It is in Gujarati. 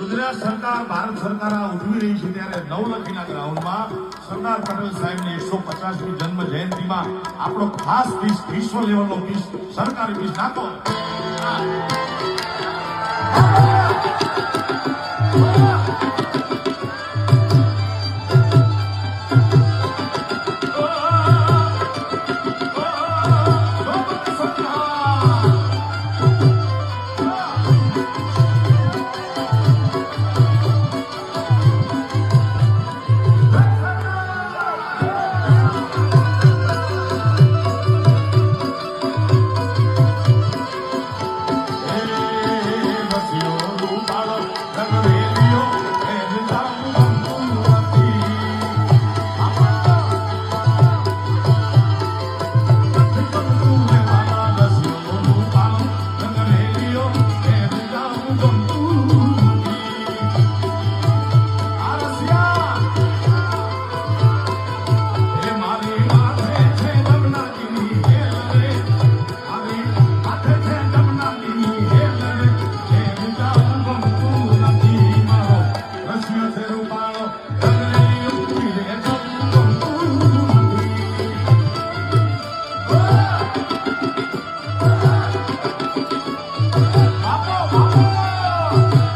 ગુજરાત સરકાર, ભારત સરકાર ઉજવી રહી છે ત્યારે નવલખીના ગ્રાઉન્ડમાં સરદાર પટેલ સાહેબની એકસો પચાસમી જન્મ જયંતિમાં આપણો ખાસ પીસ વિશ્વ લેવલનો પીસ સરકારી પીસ નાખો બોલો Yeah.